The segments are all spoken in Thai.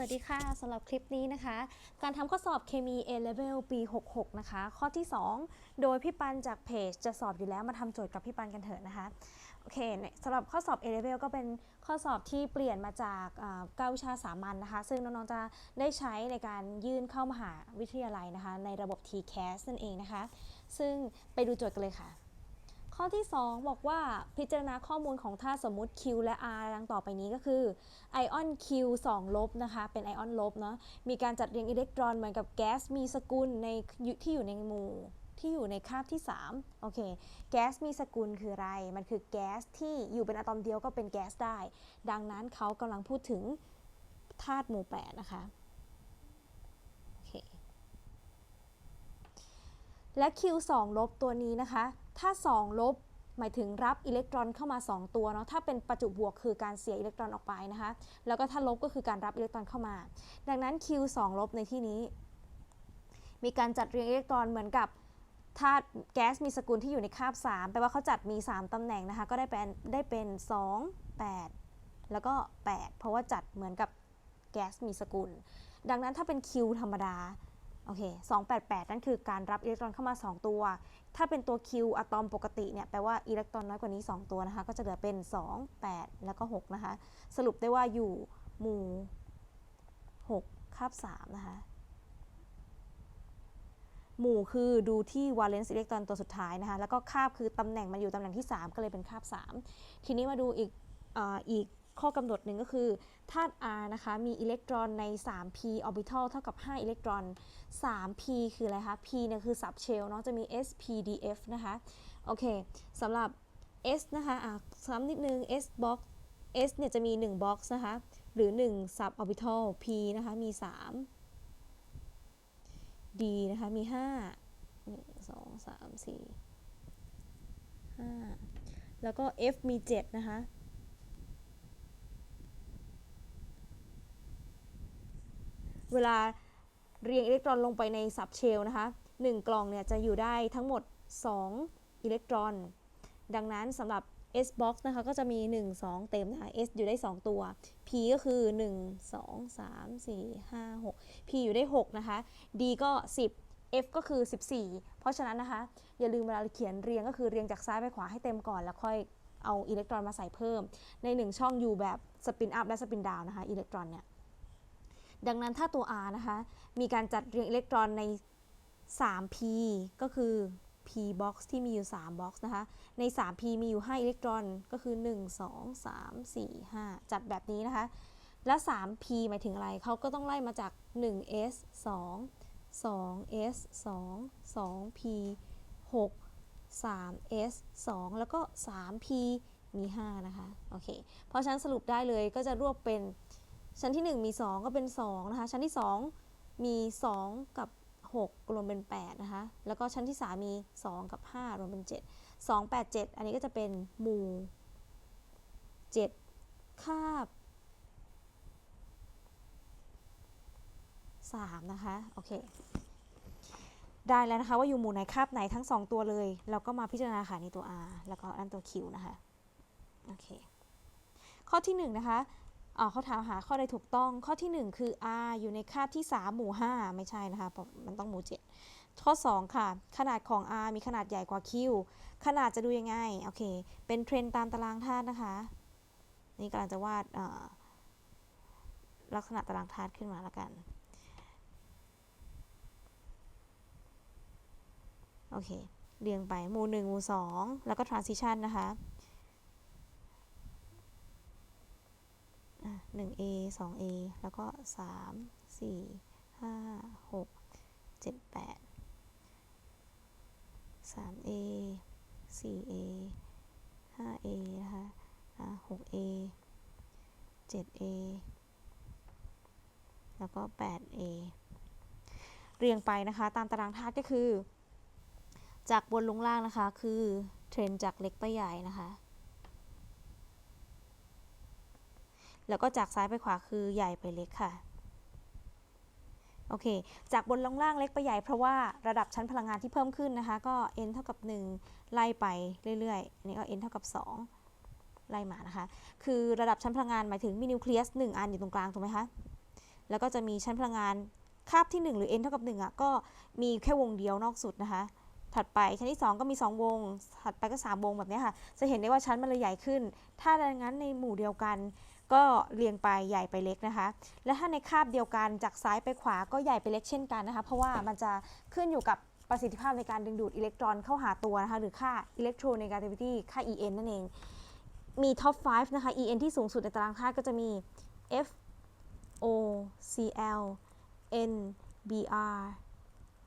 สวัสดีค่ะสำหรับคลิปนี้นะคะ การทำข้อสอบเคมี A Level ปี 66 นะคะ ข้อที่ 2 โดยพี่ปันจากเพจจะสอบอยู่แล้วมาทำโจทย์กับพี่ปันกันเถอะนะคะ โอเคสำหรับข้อสอบ A Level ก็เป็นข้อสอบที่เปลี่ยนมาจากเก้าวิชาสามัญนะคะ ซึ่งน้องๆจะได้ใช้ในการยื่นเข้ามหาวิทยาลัยนะคะ ในระบบ TCAS นั่นเองนะคะ ซึ่งไปดูโจทย์กันเลยค่ะ ข้อที่ 2 บอกว่าพิจารณาข้อมูลของธาตุสมมุติ Q และ R ดังต่อไปนี้ก็คือไอออน Q 2 ลบนะคะเป็นไอออนลบเนาะมีการจัดเรียงอิเล็กตรอนเหมือนกับแก๊สมีสกุลในที่อยู่ในหมู่ที่อยู่ในคาบที่3โอเค แก๊สมีสกุลคืออะไร มันคือแก๊สที่อยู่เป็นอะตอมเดียวก็เป็นแก๊สได้ ดังนั้นเขากำลังพูดถึงธาตุหมู่8นะคะ โอเค และ Q 2 ลบตัวนี้นะคะ ถ้า 2 ลบ หมายถึงรับอิเล็กตรอนเข้ามา 2 ตัวเนาะ ถ้าเป็นประจุบวกคือการเสียอิเล็กตรอนออกไปนะคะ แล้วก็ถ้าลบก็คือการรับอิเล็กตรอนเข้ามา ดังนั้น Q 2 ลบในที่นี้ มีการจัดเรียงอิเล็กตรอนเหมือนกับธาตุแก๊สมีสกุลที่อยู่ในคาบ 3 แปลว่าเขาจัดมี 3 ตำแหน่งนะคะ ก็ได้เป็นได้เป็น 2 8 แล้วก็ 8 เพราะว่าจัดเหมือนกับแก๊สมีสกุล ดังนั้นถ้าเป็น Q ธรรมดา โอเค288 นั่นคือการรับอิเล็กตรอนเข้ามา 2 ตัว ถ้าเป็นตัว Q อะตอมปกติเนี่ยแปลว่าอิเล็กตรอนน้อยกว่านี้ 2 ตัวนะคะ ก็จะเหลือเป็น 2 8 แล้วก็ 6 นะคะ สรุปได้ว่าอยู่หมู่ 6คาบ3นะคะ หมู่คือดูที่ valence อิเล็กตรอนตัวสุดท้ายนะคะ แล้วก็คาบคือตำแหน่งมันอยู่ตำแหน่งที่ 3 ก็เลยเป็นคาบ 3 ทีนี้มาดูอีกออีก ข้อกำหนดหนึ่งก็คือธาตุ R นะคะมีอิเล็กตรอนใน 3p orbital เท่ากับ 5 อิเล็กตรอน 3p คืออะไรคะ p เนี่ยคือ sub shell เนาะจะมี s p d f นะคะโอเคสำหรับ s นะคะอะซ้ำนิดนึง s box s เนี่ยจะมี 1 box นะคะหรือ 1 sub orbital p นะคะมี 3 d นะคะมี 5 1 2 3 4 5 แล้วก็ f มี 7 นะคะ เวลาเรียงอิเล็กตรอนลงไปในซับเชลนะคะ1 กล่องเนี่ยจะอยู่ได้ทั้งหมด 2 อิเล็กตรอน ดังนั้นสำหรับ S box นะคะก็จะมี 1 2 เต็มนะคะ S อยู่ได้ 2 ตัว P ก็คือ 1 2 3 4 5 6 P อยู่ได้ 6 นะคะ D ก็ 10 F ก็คือ 14 เพราะฉะนั้นนะคะ อย่าลืมเวลาเขียนเรียงก็คือเรียงจากซ้ายไปขวาให้เต็มก่อน แล้วค่อยเอาอิเล็กตรอนมาใส่เพิ่ม ใน 1 ช่องอยู่แบบสปินอัพและสปินดาวนะคะอิเล็กตรอนเนี่ย ดังนั้นถ้าตัว R นะคะ มีการจัดเรียงอิเล็กตรอนใน 3p ก็คือ p box ที่มีอยู่ 3 box นะคะ ใน 3p มีอยู่ 5 อิเล็กตรอน ก็คือ 1 2 3 4 5 จัดแบบนี้นะคะ และ 3p หมายถึงอะไร เขาก็ต้องไล่มาจาก 1s 2 2s 2 2p 6 3s 2 แล้วก็ 3p มี 5 นะคะ โอเค เพราะฉะนั้นสรุปได้เลยก็จะรวบเป็น ชั้นที่ 1 มี 2 ก็เป็น2นะคะ ชั้นที่ 2 มี 2 กับ 6 รวมเป็น 8 นะคะ แล้วก็ชั้นที่ 3 มี 2 กับ 5 รวมเป็น 7 2 8 7 อันนี้ก็จะเป็นหมู่ 7 คาบ 3 นะคะ โอเค ได้แล้วนะคะ ว่าอยู่หมู่ไหนคาบไหนทั้ง 2 ตัวเลย เราก็มาพิจารณาค่ะในตัว R แล้วก็อันตัว Q นะคะ โอเค ข้อที่ 1 นะคะ เขาถามหาข้อใดถูกต้อง ข้อที่ 1 คือ R อยู่ในคาบที่ 3 หมู่ 5 ไม่ใช่นะคะเพราะมันต้องหมู่ 7 ข้อ 2 ค่ะ ขนาดของ R มีขนาดใหญ่กว่า Q ขนาดจะดูยังไง โอเค เป็นเทรนตามตารางธาตุนะคะ นี่กำลังจะวาดลักษณะตารางธาตุขึ้นมาแล้วกัน โอเค เรียงไป หมู่ 1 หมู่ 2 แล้วก็ transition นะคะ อะ 1a 2a แล้วก็ 3 4 5 6 7 8 3a 4a 5a นะคะอะ 6a 7a แล้วก็ 8a เรียงไปนะคะ ตามตารางธาตุก็คือ จากบนลงล่างนะคะ คือเทรนจากเล็กไปใหญ่นะคะ แล้วก็จากซ้ายไปขวาคือใหญ่ไปเล็กค่ะโอเค จากบนลงล่างเล็กไปใหญ่เพราะว่าระดับชั้นพลังงานที่เพิ่มขึ้นนะคะ ก็ n เท่ากับ 1 ไล่ไปเรื่อยๆ อันนี้ก็ n เท่ากับ 2 ไล่มานะคะ คือระดับชั้นพลังงานหมายถึงมีนิวเคลียส1อันอยู่ตรงกลางถูกไหมคะ แล้วก็จะมีชั้นพลังงานคาบที่ 1 หรือ n เท่ากับ1อะก็มีแค่วงเดียวนอกสุดนะคะ ถัดไปชั้นที่ 2 ก็มี 2 วง ถัดไปก็ 3 วงแบบนี้ค่ะ จะเห็นได้ว่าชั้นมันเลยใหญ่ขึ้น ถ้าดังนั้นในหมู่เดียวกัน ก็เรียงไปใหญ่ไปเล็กนะคะ และถ้าในคาบเดียวกันจากซ้ายไปขวาก็ใหญ่ไปเล็กเช่นกันนะคะ เพราะว่ามันจะขึ้นอยู่กับประสิทธิภาพในการดึงดูดอิเล็กตรอนเข้าหาตัวนะคะ หรือค่า electronegativity ค่า En นั่นเอง มีท็อป 5 นะคะ En ที่สูงสุดในตารางธาตุก็จะมี F O Cl N Br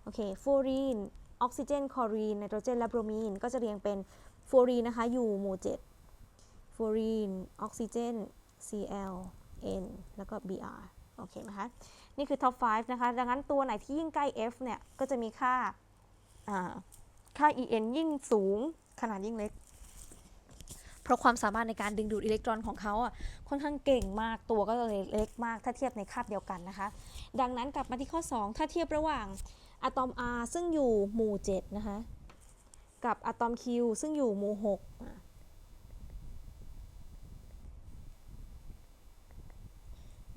โอเคฟลูออรีนออกซิเจนคลอรีนไนโตรเจนและโบรมีน ก็จะเรียงเป็นฟลูออรีนนะคะ อยู่หมู่ 7ฟลูออรีนออกซิเจน Cl N แล้วก็ Br โอเคนะคะ นี่คือ top 5 นะคะ ดังนั้นตัวไหนที่ยิ่งใกล้ F เนี่ย ก็จะมีค่าอ่าค่า En ยิ่งสูง ขนาดยิ่งเล็ก เพราะความสามารถในการดึงดูดอิเล็กตรอนของเขาอะ ค่อนข้างเก่งมาก ตัวก็เลยเล็กมาก ถ้าเทียบในคาบเดียวกันนะคะ ดังนั้นกลับมาที่ข้อ 2 ถ้าเทียบระหว่างอะตอม R ซึ่งอยู่หมู่ 7 นะคะ กับอะตอม Q ซึ่งอยู่หมู่ 6อะ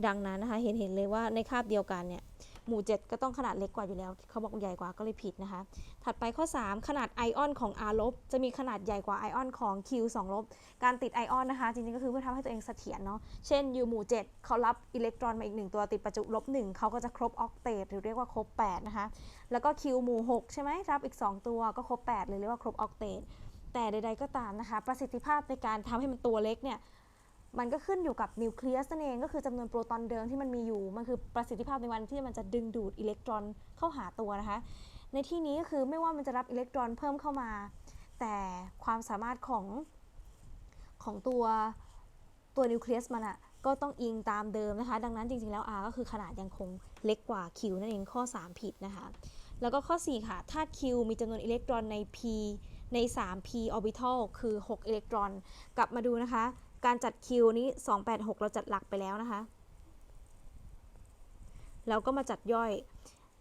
ดังนั้นนะคะเห็นเห็นเลยว่าในคาบเดียวกันเนี่ยหมู่ 7 ก็ต้องขนาดเล็กกว่าอยู่แล้ว เขาบอกใหญ่กว่าก็เลยผิดนะคะ ถัดไปข้อ 3 ขนาดไอออนของ R ลบจะมีขนาดใหญ่กว่าไอออนของ Q 2ลบ การติดไอออนนะคะ จริงๆ ก็คือเพื่อทำให้ตัวเองเสถียรเนาะ เช่นอยู่หมู่ 7 เขารับอิเล็กตรอนมาอีก 1 ตัวติดประจุลบ 1 เขาก็จะครบออกเตตหรือเรียกว่าครบ 8 นะคะ แล้วก็ Q หมู่ 6 ใช่ไหมรับอีก 2 ตัวก็ครบ8เลยเรียกว่าครบออกเตตแต่ใดๆก็ตามนะคะ ประสิทธิภาพในการทำให้มันตัวเล็กเนี่ย มันก็ขึ้นอยู่กับนิวเคลียสนั่นเองก็คือจำนวนโปรตอนเดิมที่มันมีอยู่ มันคือประสิทธิภาพในวันที่มันจะดึงดูดอิเล็กตรอนเข้าหาตัวนะคะ ในที่นี้ก็คือไม่ว่ามันจะรับอิเล็กตรอนเพิ่มเข้ามา แต่ความสามารถของของตัวตัวนิวเคลียสมันอะก็ต้องอิงตามเดิมนะคะ ดังนั้นจริงๆแล้ว R ก็คือขนาดยังคงเล็กกว่า Q นั่นเองข้อ 3 ผิดนะคะ แล้วก็ข้อ 4 ค่ะถ้า Q มีจำนวนอิเล็กตรอนใน P ใน 3p orbital คือ 6 อิเล็กตรอน กลับมาดูนะคะ การจัด Q นี้ 286 เราจัดหลักไปแล้วนะคะแล้วก็มาจัดย่อย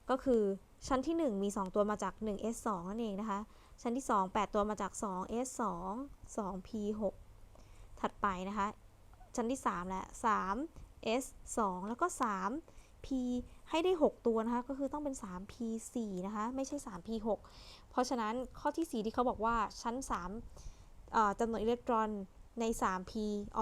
ก็คือชั้นที่ 1 มี 2 ตัวมาจาก 1s2 นั่นเองนะคะ ชั้นที่ 2 8 ตัวมาจาก 2s2 2p6 ถัดไปนะคะ ชั้นที่ 3 และ 3s2 แล้วก็ 3p ให้ได้ 6 ตัวนะคะ ก็คือต้องเป็น 3p4 นะคะ ไม่ใช่ 3p6 เพราะฉะนั้นข้อที่ 4 ที่เขาบอกว่าชั้น 3จำนวนอิเล็กตรอน ใน 3p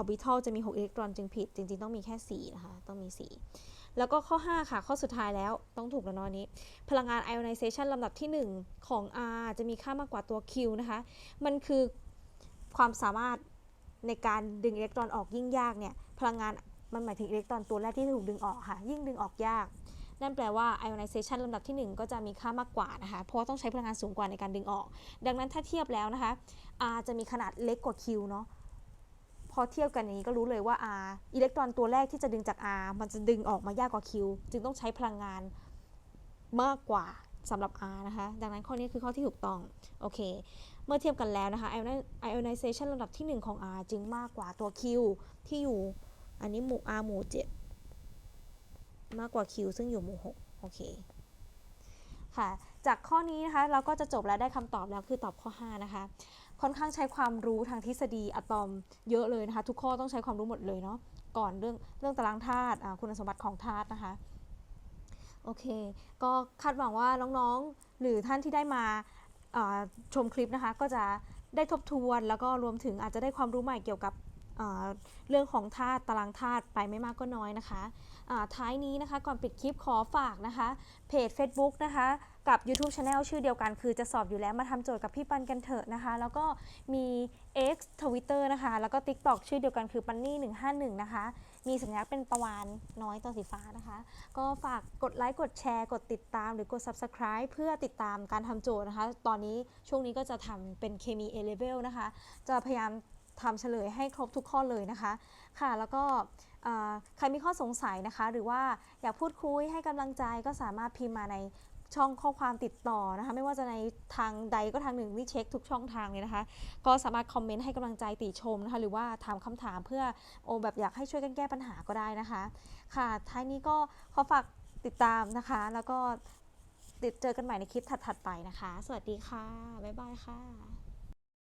orbital จะมี 6 อิเล็กตรอนจึงผิด จริงๆ ต้องมีแค่ 4 นะคะ ต้องมี 4 แล้วก็ข้อ 5 ค่ะ ข้อสุดท้ายแล้วต้องถูกแล้วนอะอันนี้ พลังงาน ionization ลำดับที่ 1 ของ R จะมีค่ามากกว่าตัว Q นะคะ มันคือความสามารถในการดึงอิเล็กตรอนออกยิ่งยากเนี่ย พลังงานมันหมายถึงอิเล็กตรอนตัวแรกที่ถูกดึงออกค่ะ ยิ่งดึงออกยาก นั่นแปลว่า ionization ลำดับที่ 1 ก็จะมีค่ามากกว่านะคะ เพราะต้องใช้พลังงานสูงกว่าในการดึงออก ดังนั้นถ้าเทียบแล้วนะคะ R จะมีขนาดเล็กกว่า Q เนาะ พอเทียบกันอย่างนี้ก็รู้เลยว่า R อิเล็กตรอนตัวแรกที่จะดึงจาก R มันจะดึงออกมายากกว่า Q จึงต้องใช้พลังงานมากกว่าสำหรับ R นะคะ ดังนั้นข้อนี้คือข้อที่ถูกต้อง โอเค เมื่อเทียบกันแล้วนะคะ ionization ลำดับที่ 1 ของ R จึงมากกว่าตัว Q ที่อยู่ อันนี้หมู่ R หมู่ 7 มากกว่า Q ซึ่งอยู่หมู่ 6 โอเค ค่ะ จากข้อนี้นะคะ เราก็จะจบแล้วได้คำตอบแล้วคือตอบข้อ 5 นะคะ ค่อนข้างใช้ความรู้ทางทฤษฎีอะตอมเยอะเลยนะคะ ทุกข้อต้องใช้ความรู้หมดเลยเนาะก่อนเรื่องเรื่องตารางธาตุคุณสมบัติของธาตุนะคะโอเค ก็คาดหวังว่าน้องๆ หรือท่านที่ได้มาชมคลิปนะคะ ก็จะได้ทบทวนแล้วก็รวมถึงอาจจะได้ความรู้ใหม่เกี่ยวกับ เรื่องของธาตุตารางธาตุไปไม่มากก็น้อยนะคะท้ายนี้นะคะก่อนปิดคลิปขอฝากนะคะ เพจ Facebook นะคะกับ YouTube Channel ชื่อเดียวกันคือจะสอบอยู่แล้วมาทำโจทย์กับพี่ปันกันเถอะนะคะ แล้วก็มี X Twitter นะคะ แล้วก็ TikTok ชื่อเดียวกันคือปันนี่151 นะคะ มีสัญลักษณ์เป็นประวานน้อยตัวสีฟ้านะคะ ก็ฝากกดไลค์กดแชร์ กดติดตามหรือกด Subscribe เพื่อติดตามการทำโจทย์นะคะ ตอนนี้ช่วงนี้ก็จะทำเป็นเคมี A level นะคะ จะพยายาม ทำเฉลยให้ครบทุกข้อเลยนะคะค่ะ แล้วก็ใครมีข้อสงสัยนะคะ หรือว่าอยากพูดคุยให้กำลังใจก็สามารถพิมพ์มาในช่องข้อความติดต่อนะคะ ไม่ว่าจะในทางใดก็ทางหนึ่งนี่เช็คทุกช่องทางเลยนะคะ ก็สามารถคอมเมนต์ให้กำลังใจติชมนะคะ หรือว่าถามคำถามเพื่อโอแบบอยากให้ช่วยกันแก้ปัญหาก็ได้นะคะ ค่ะท้ายนี้ก็ขอฝากติดตามนะคะ แล้วก็ติดเจอกันใหม่ในคลิปถัดๆไปนะคะ สวัสดีค่ะ บ๊ายบายค่ะ